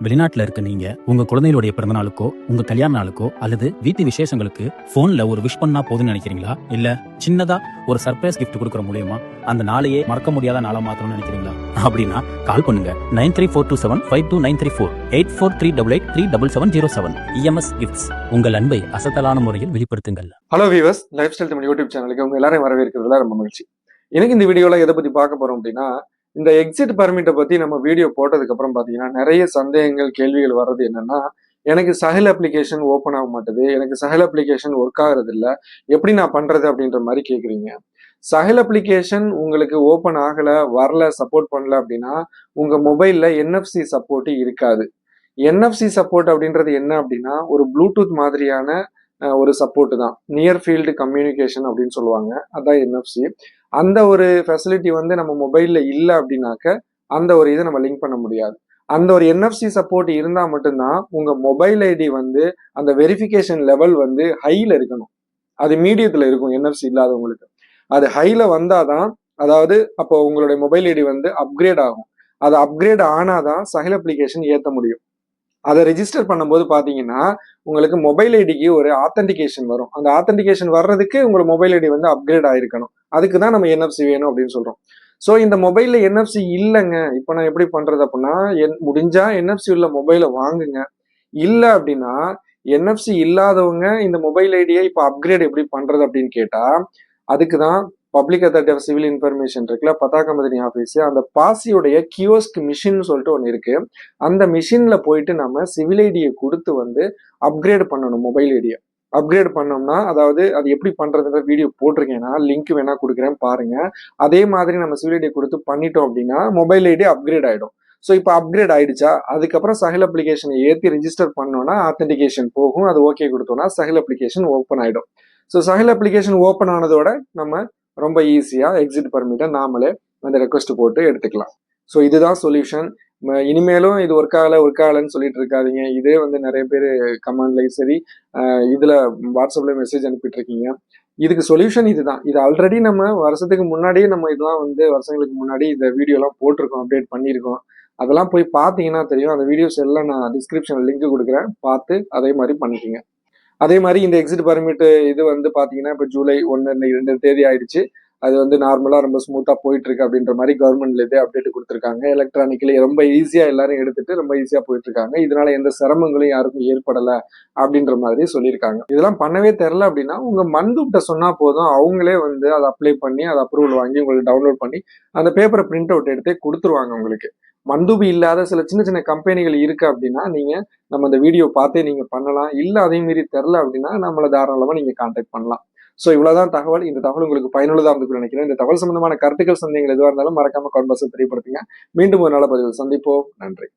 வெளிநாட்டுல இருக்க நீங்க உங்க குழந்தைகளுடைய பிறந்த நாளுக்கோ உங்க கல்யாண நாளுக்கோ அல்லது வீட்டு விசேஷங்களுக்கு போன்ல ஒரு விஷ் பண்ணா போதும்னு நினைக்கிறீங்களா? இல்ல சின்னதா ஒரு சர்ப்ரைஸ் கிஃப்ட் கொடுக்குற மூலியமா அந்த நாளையே மறக்க முடியாத நாளா மாத்தணும்னு நினைக்கிறீங்களா? அப்படின்னா கால் பண்ணுங்க. Nine three four two seven five two nine three four eight four three double eight three double seven zero seven EMS gifts உங்கள் அன்பை அசத்தலான முறையில் வெளிப்படுத்துங்கள். Hello viewers life style Tamil YouTube சேனலுக்கு உங்க எல்லாரையும் வரவேற்கிறதுல ரொம்ப மகிழ்ச்சி. எனக்கு இந்த வீடியோல எதை பத்தி பார்க்க போறோம் அப்படின்னா இந்த எக்ஸிட் பர்மிட்டை பத்தி நம்ம வீடியோ போட்டதுக்கப்புறம் பார்த்தீங்கன்னா நிறைய சந்தேகங்கள் கேள்விகள் வர்றது என்னன்னா எனக்கு சஹல் அப்ளிகேஷன் ஓப்பன் ஆக மாட்டுது எனக்கு சஹல் அப்ளிகேஷன் ஒர்க் ஆகுறது இல்லை எப்படி நான் பண்றது அப்படின்ற மாதிரி கேட்குறீங்க சஹல் அப்ளிகேஷன் உங்களுக்கு ஓப்பன் ஆகலை வரல சப்போர்ட் பண்ணல அப்படின்னா உங்க மொபைல்ல என்எஃப்சி சப்போர்ட்டு இருக்காது. என்எஃப்சி சப்போர்ட் அப்படின்றது என்ன அப்படின்னா ஒரு ப்ளூடூத் மாதிரியான ஒரு சப்போர்ட் தான். நியர் ஃபீல்டு கம்யூனிகேஷன் அப்படின்னு சொல்லுவாங்க. அதான் என்எஃப்சி அந்த ஒரு ஃபெசிலிட்டி வந்து நம்ம மொபைலில் இல்லை அப்படின்னாக்க அந்த ஒரு இதை நம்ம லிங்க் பண்ண முடியாது. அந்த ஒரு என்எஃப்சி சப்போர்ட் இருந்தால் மட்டும்தான் உங்கள் மொபைல் ஐடி வந்து அந்த வெரிஃபிகேஷன் லெவல் வந்து ஹையில் இருக்கணும். அது மீடியத்தில் இருக்கும் என்எஃப்சி இல்லாதவங்களுக்கு. அது ஹையில் வந்தால் தான் அதாவது அப்போ உங்களுடைய மொபைல் ஐடி வந்து அப்கிரேட் ஆகும். அது அப்கிரேட் ஆனாதான் சஹல் அப்ளிகேஷன் ஏற்ற முடியும். அதை ரெஜிஸ்டர் பண்ணும்போது பார்த்தீங்கன்னா உங்களுக்கு மொபைல் ஐடிக்கு ஒரு ஆத்தென்டிகேஷன் வரும். அந்த ஆத்தென்டிகேஷன் வர்றதுக்கு உங்களோட மொபைல் ஐடி வந்து அப்கிரேட் ஆயிருக்கணும். அதுக்கு தான் நம்ம என்எஃப்சி வேணும் அப்படின்னு சொல்கிறோம் ஸோ இந்த மொபைலில் என்எஃப்சி இல்லைங்க. இப்போ நான் எப்படி பண்ணுறது அப்படின்னா என் முடிஞ்சால் என்எஃப்சி உள்ள மொபைலை வாங்குங்க. இல்லை அப்படின்னா என்எஃப்சி இல்லாதவங்க இந்த மொபைல் ஐடியை இப்போ அப்கிரேட் எப்படி பண்ணுறது அப்படின்னு கேட்டால் அதுக்கு தான் public authority of civil information இருக்குல்ல பத்தாக்க ஆஃபீஸ் அந்த பாசியுடைய கியோஸ்க் மிஷின் சொல்லிட்டு ஒன்று இருக்கு. அந்த மிஷின்ல போயிட்டு நம்ம சிவில் ஐடியை கொடுத்து வந்து அப்கிரேட் பண்ணணும் மொபைல் ஐடியை அப்கிரேட் பண்ணோம்னா அதாவது அது எப்படி பண்றதுன்ற வீடியோ போட்டிருக்கேன்னா லிங்க் வேணா கொடுக்குறேன் பாருங்க. அதே மாதிரி நம்ம சிவில் ஐடி கொடுத்து பண்ணிட்டோம் அப்படின்னா மொபைல் ஐடி அப்கிரேட் ஆயிடும். ஸோ இப்போ அப்கிரேட் ஆயிடுச்சா? அதுக்கப்புறம் சஹில் அப்ளிகேஷனை ஏற்றி ரிஜிஸ்டர் பண்ணோன்னா ஆத்தென்டிகேஷன் போகும். அது ஓகே கொடுத்தோம்னா சஹில் அப்ளிகேஷன் ஓப்பன் ஆயிடும். ஸோ சஹில் அப்ளிகேஷன் ஓப்பன் ஆனதோட நம்ம ரொம்ப ஈஸியாக எக்ஸிட் பர்மிட்டை நாமளே அந்த ரெக்வஸ்ட் போட்டு எடுத்துக்கலாம். ஸோ இதுதான் சொல்யூஷன் இனிமேலும் இது ஒர்க் ஆகலை ஒர்க் ஆகலைன்னு சொல்லிட்டு இருக்காதிங்க. இதே வந்து நிறைய பேர் கமெண்ட்லையும் சரி இதில் வாட்ஸ்அப்பில் வாட்ஸ்அப்ல மெசேஜ் அனுப்பிட்டு இருக்கீங்க இதுக்கு சொல்யூஷன் இதுதான். இது ஆல்ரெடி நம்ம வருஷத்துக்கு முன்னாடியே நம்ம இதெல்லாம் வந்து வருஷங்களுக்கு முன்னாடி இந்த வீடியோலாம் போட்டிருக்கோம் அப்டேட் பண்ணியிருக்கோம். அதெல்லாம் போய் பார்த்தீங்கன்னா தெரியும். அந்த வீடியோஸ் எல்லாம் நான் டிஸ்கிரிப்ஷன் லிங்க் கொடுக்குறேன். பார்த்து அதே மாதிரி பண்ணிக்கோங்க. அதே மாதிரி இந்த எக்ஸிட் பர்மிட் இது வந்து பாத்தீங்கன்னா இப்போ ஜூலை ஒன்னு இரண்டு தேதி ஆயிடுச்சு. அது வந்து நார்மலாக ரொம்ப ஸ்மூத்தாக போயிட்டுருக்கு அப்படின்ற மாதிரி கவர்மெண்ட்ல இதே அப்டேட் கொடுத்துருக்காங்க. எலக்ட்ரானிக்கலி ரொம்ப ஈஸியாக எல்லாரும் எடுத்துட்டு ரொம்ப ஈஸியாக போயிட்டுருக்காங்க. இதனால எந்த சிரமங்களும் யாருக்கும் ஏற்படலை அப்படின்ற மாதிரி சொல்லியிருக்காங்க. இதெல்லாம் பண்ணவே தெரில அப்படின்னா உங்கள் மந்துகிட்ட சொன்னால் போதும். அவங்களே வந்து அதை அப்ளை பண்ணி அதை அப்ரூவல் வாங்கி உங்களுக்கு டவுன்லோட் பண்ணி அந்த பேப்பரை பிரிண்ட் அவுட் எடுத்தே கொடுத்துருவாங்க உங்களுக்கு. மந்துபி இல்லாத சில சின்ன சின்ன கம்பெனிகள் இருக்கு அப்படின்னா நீங்க நம்ம இந்த வீடியோ பார்த்தே நீங்க பண்ணலாம். இல்ல அதே மீறி தெரில அப்படின்னா நம்மளை தாராளமா நீங்க கான்டாக்ட் பண்ணலாம். ஸோ இவ்வளோதான் தகவல். இந்த தகவல் உங்களுக்கு பயனுள்ளதாக இருந்து நினைக்கிறேன். இந்த தகவல் சம்பந்தமான கருத்துக்கள் சந்தேகங்கள் எதுவாக இருந்தாலும் மறக்காம கான்பாஸை தெரியப்படுத்துங்க. மீண்டும் ஒரு நல்ல பதிவு சந்திப்போம். நன்றி.